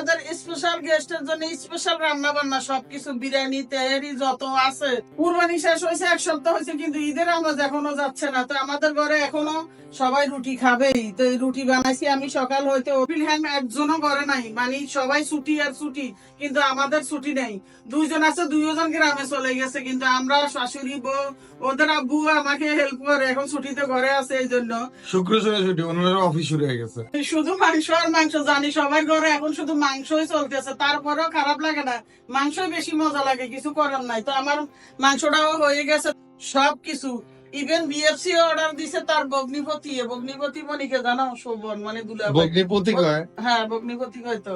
আমাদের স্পেশাল গেস্টের জন্য স্পেশাল রান্না বান্না সবকিছু বিরিয়ানি তেহারি যত আছে। কুরবানি শেষ হয়েছে এক সপ্তাহ হয়েছে কিন্তু ঈদের আমেজ এখনও যাচ্ছে না। তো আমাদের ঘরে এখনও সবাই রুটি খাবেই। তো এই রুটি বানাইছি আমি সকাল হইতে। অপিল হ্যাং একজনও ঘরে নাই। মানে সবাই ছুটি আর ছুটি কিন্তু আমাদের ছুটি নেই। দুইজন আছে দুইজন গ্রামে চলে গেছে কিন্তু আমরা শাশুড়ি বউ ওদের আব্বু আমাকে হেল্প করে এখন ছুটিতে ঘরে আছে এই জন্য। শুক্র ছুটি ওনার অফিস শুরু হয়ে গেছে। শুধু মাংস আর মাংস জানি সবার ঘরে এখন শুধু মাংসই চলতেছে তারপরেও খারাপ লাগে না। মাংসই বেশি মজা লাগে কিছু করার নাই। তো আমার মাংসটাও হয়ে গেছে সব কিছু ইভেন বিএফসি অর্ডার দিছে তার বগ্নিপতি বগ্নিপতি মনিকে জানো শোভন মানে দুলা বগ্নিপতি কয়? হ্যাঁ বগ্নিপতি কয় আচ্ছা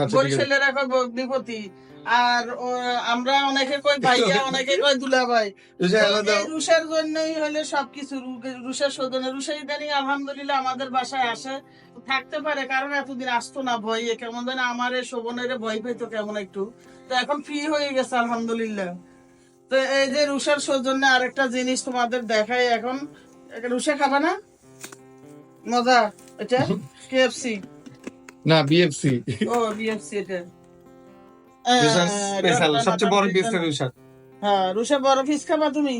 আছে। বরিশালের এখন বগ্নিপতি আর আমরা অনেকে কই ভাইয়া অনেকে কই দুলা ভাই রুশের জন্যই হলে সবকিছু রুশের সদনে রুশে ইদানিং আলহামদুলিল্লাহ আমাদের বাসায় আসে। থাকতে পারে কারণ এতদিন আসতো না ভয়ে। কেমন যেন আমার শোভনের ভয় পেতো কেমন একটু। তো এখন ফ্রি হয়ে গেছে আলহামদুলিল্লাহ। তো এই যে রুশের সৌজন্যে আরেকটা জিনিস তোমাদের দেখাই এখন। রুশে খাবা না? মজা এটা? কেএফসি না বিএফসি ও বিএফসি এটা। সবচেয়ে বড় হ্যাঁ রুশে বড় ফিস খাবা তুমি?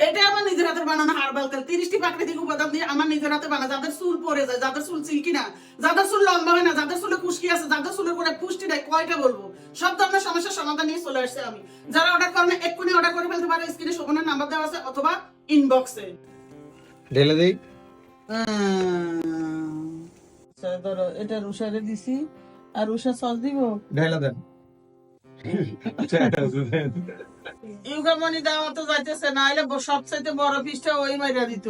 এটা আমার নিজের হাতে বানানো হার্বাল তেল। তিরিশটি প্রাকৃতিক উপাদান দিয়ে আমার নিজের হাতে বানা যাদের চুল পড়ে যায় যাদের চুল সিল্কি না যাদের চুল লম্বা হয় না যাদের চুলে খুশকি আছে যাদের চুলের করে পুষ্টি দেয় কয়টা বলব? সব ধরনের সমস্যার সমাধান নিয়ে চলে আসছে আমি। যারা অর্ডার করেন এক্ষুনি অর্ডার করে ফেলতে পারে স্ক্রিনে শোভনের নাম্বার দেওয়া আছে অথবা ইনবক্সে ঢেলে দেই। ধরো এটা দিছি। আর রুশা সস দিব? ঢেলে দেন। ইউকামনি দাওয়াতে যাইতেছে না হলে সবচাইতে বড় পিসটা ওই মাইরা দিত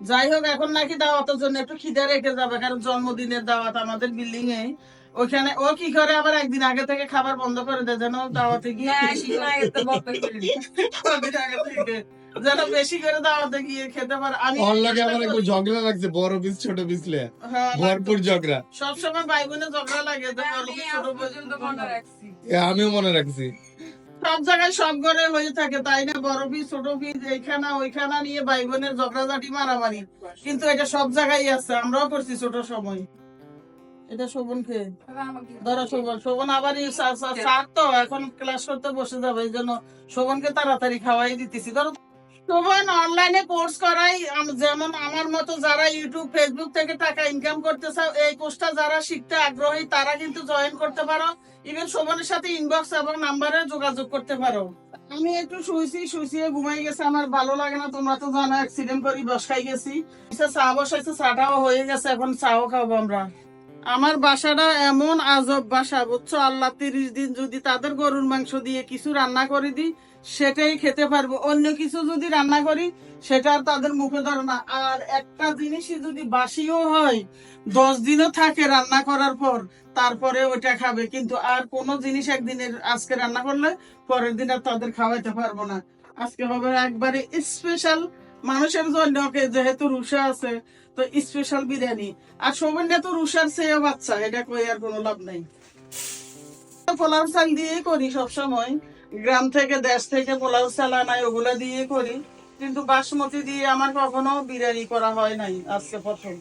যাই হোক এখন নাকি দাওয়াতের জন্য একটু খিদে রেখে যাবে কারণ জন্মদিনের দাওয়াত আমাদের বিল্ডিং এ ওখানে ও কি করে আবার একদিন আগে থেকে। খাবার বন্ধ করে দেয় যেন দাওয়াতে গিয়ে কদিন আগে থেকে যেন বেশি করে দাওয়াতে গিয়ে খেতে পারে। আমি ওর লাগে আমার একটু ঝগড়া লাগছে বড় পিস ছোট পিস লে হ্যাঁ, ভরপুর ঝগড়া। সবসময় ভাই বোনে ঝগড়া লাগে তো বড় পিস, ছোট পিস। আমিও মনে রাখছি। সব জায়গায় সব ঘরে হয়ে থাকে তাই না? বড় পিস ছোট পিস এইখানা ওইখানা নিয়ে ভাই বোনের ঝগড়াঝাটি মারামারি। কিন্তু এটা সব জায়গায় আছে আমরাও করছি ছোট সময়। এটা শোভনকে। ধরো শোভন শোভন আবার এই সা- সা- স্যার তো এখন ক্লাস করতে বসে যাবে এই জন্য শোভনকে তাড়াতাড়ি খাওয়াই দিতেছি। ধরো শোভন অনলাইনে কোর্স করাই। যেমন আমার মতো যারা ইউটিউব ফেসবুক থেকে টাকা ইনকাম করতে চাও, এই কোর্সটা যারা শিখতে আগ্রহী, তারা কিন্তু জয়েন করতে পারো। ইভেন সাথে ইনবক্স এবং নাম্বারে যোগাযোগ করতে পারো। আমি একটু শুয়েছি শুয়ে ঘুমাই গেছে। আমার ভালো লাগে না, তোমরা তো জানো অ্যাক্সিডেন্ট করি বসাই গেছি। চা বসাইছে, চাটাও হয়ে গেছে, এখন চাও খাব আমরা। আমার বাসাটা এমন আজব বাসা, বুঝছ? আল্লাহ তিরিশ দিন যদি তাদের গরুর মাংস দিয়ে কিছু রান্না করে দিই সেটাই খেতে পারব। অন্য কিছু যদি রান্না করি, সেটা আর তাদের মুখে ধরে না। আর একটা জিনিসই যদি বাসিও হয়, দশ দিনও থাকে রান্না করার পর, তারপরে ওইটা খাবে। কিন্তু আর কোনো জিনিস একদিনের আজকে রান্না করলে, পরের দিন আর তাদের খাওয়াইতে পারব না। আজকে হবে একবারে স্পেশাল মানুষের জন্য যেহেতু রুষা আছে, তো স্পেশাল বিরিয়ানি। আর সৌমেনটা তো রুষার সেও বাচ্চা, এটা কই আর কোনো লাভ নাই। পোলাও চাল দিয়ে করি সবসময়। গ্রাম থেকে দেশ থেকে পোলাও চাল আনাই, ওগুলা দিয়ে করি। কিন্তু বাসমতি দিয়ে আমার কখনো বিরিয়ানি করা হয় নাই, আজকে প্রথম।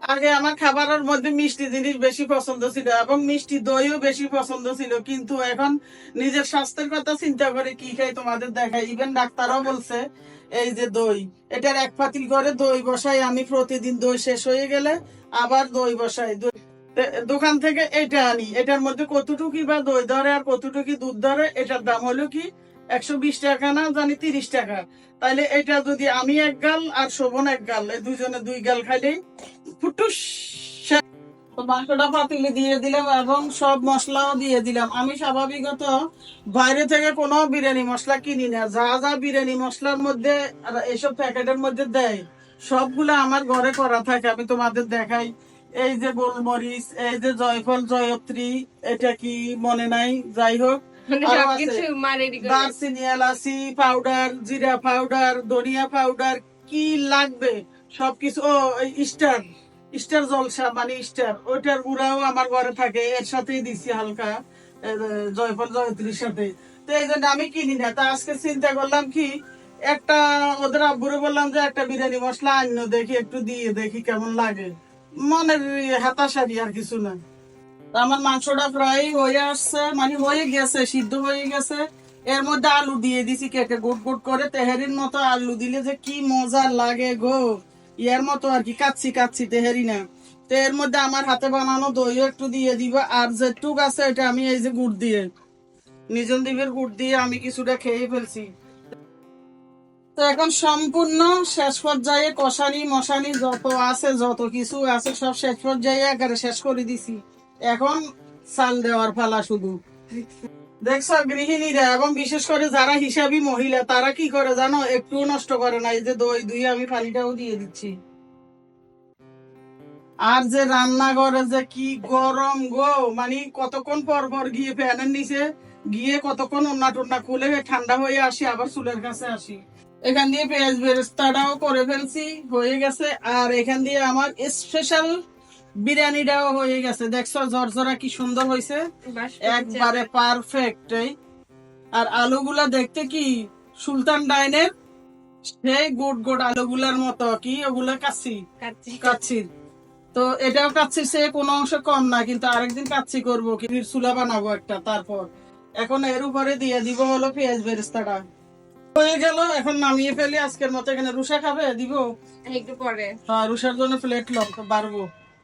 আগে আমার খাবারের মধ্যে মিষ্টি জিনিস বেশি পছন্দ ছিল এবং মিষ্টি দইও বেশি পছন্দ ছিল, কিন্তু এখন নিজের স্বাস্থ্যের কথা চিন্তা করে কি খাই তোমাদের দেখাই। ইভেন ডাক্তারও বলছে, এই যে দই, এটার এক পাতিল করে দই বসাই, আমি প্রতিদিন দই শেষ হয়ে গেলে আবার দই বসাই। দই- দোকান থেকে এটা আনি, এটার মধ্যে কতটুকু বা দই ধরে আর কতটুকু দুধ ধরে, এটার দাম হলো কি একশো বিশ টাকা না, জানি তিরিশ টাকা। তাইলে এটা যদি আমি এক গাল আর শোভন এক গাল, এই দুজনে দুই গাল খাইলেই ফুটুস। মাংসটা পাতিলে দিয়ে দিলাম এবং সব মশলাও দিয়ে দিলাম। আমি স্বাভাবিকত বাইরে থেকে কোনো বিরিয়ানি মশলা কিনি না। যা যা বিরিয়ানি মশলার মধ্যে এসব প্যাকেটের মধ্যে দেয়, সবগুলো আমার ঘরে করা থাকে। আমি তোমাদের দেখাই। এই যে গোলমরিচ, এই যে জয়ফল, জয়ত্রী, এটা কি মনে নাই? যাই হোক দারচিনি এলাচি পাউডার জিরা পাউডার ধনিয়া পাউডার কি লাগবে? সবকিছু ও এই স্টার স্টার জলসা মানে স্টার ওইটার গুঁড়াও আমার ঘরে থাকে এর সাথেই দিছি হালকা জয়ফল জয়ত্রীর সাথে। তো এই জন্য আমি কিনি না। তা আজকে চিন্তা করলাম কি একটা ওদের আব্বুরে বললাম যে একটা বিরিয়ানি মশলা আন্য দেখি একটু দিয়ে দেখি কেমন লাগে। মনের হাতাশারি আর কিছু না আমার মাংসটা প্রায় হয়ে আসছে মানে হয়ে গেছে, সিদ্ধ হয়ে গেছে। এর মধ্যে আলু দিয়ে দিছি কেটে গুট গুট করে তেহারির মতো আলু দিলে যে কি মজা লাগে গো। ইয়ার মতো আর কি, কাচ্ছি কাচ্ছি তেহারি না। তো এর মধ্যে আমার হাতে বানানো দইও একটু দিয়ে দিব, আর যেটুক আছে এটা আমি এই যে গুড় দিয়ে, নিজন দ্বীপের গুড় দিয়ে আমি কিছুটা খেয়ে ফেলছি। তো এখন সম্পূর্ণ শেষ পর্যায়ে কষানি মশানি যত আছে, যত কিছু আছে, সব শেষ পর্যায়ে একেবারে শেষ করে দিছি। এখন চাল দেওয়ার পালা শুধু। দেখছ, গৃহিণীরা এবং বিশেষ করে যারা হিসাবী মহিলা, তারা কি করে জানো? একটু নষ্ট করে না। এই যে দই, দুই, আমি পানিটাও দিয়ে দিচ্ছি। আর যে রান্না করে যে কি গরম গো মানে কতক্ষণ পর পর গিয়ে ফ্যানের নিচে গিয়ে কতক্ষণ ওন্না টোন্না খুলে ঠান্ডা হয়ে আসি, আবার চুলের কাছে আসি। এখান দিয়ে পেঁয়াজ বেরেস্তাটাও করে ফেলছি, হয়ে গেছে। আর এখান দিয়ে আমার স্পেশাল বিরিয়ানিটাও হয়ে গেছে। দেখছ ঝরঝরা কি সুন্দর হয়েছে? একবারে পারফেক্ট আর আলুগুলা দেখতে কি? সুলতান ডাইনের সেই গোট গোট আলুগুলার মতো কি? ওগুলা কাচ্ছি? কাচ্ছি। তো এটাও কাচ্ছি সে কোনো অংশ কম না কিন্তু আরেকদিন কাচ্ছি করব কি? চুলা বানাবো একটা তারপর। এখন এর উপরে দিয়ে দিব হলো পেঁয়াজ বেরেস্তাটা। হয়ে গেল এখন নামিয়ে ফেলি। আজকের মতো এখানে রুষা খাবে? দিব? একটু পরে। হ্যাঁ রুষার জন্য প্লেট লম বাড়বো।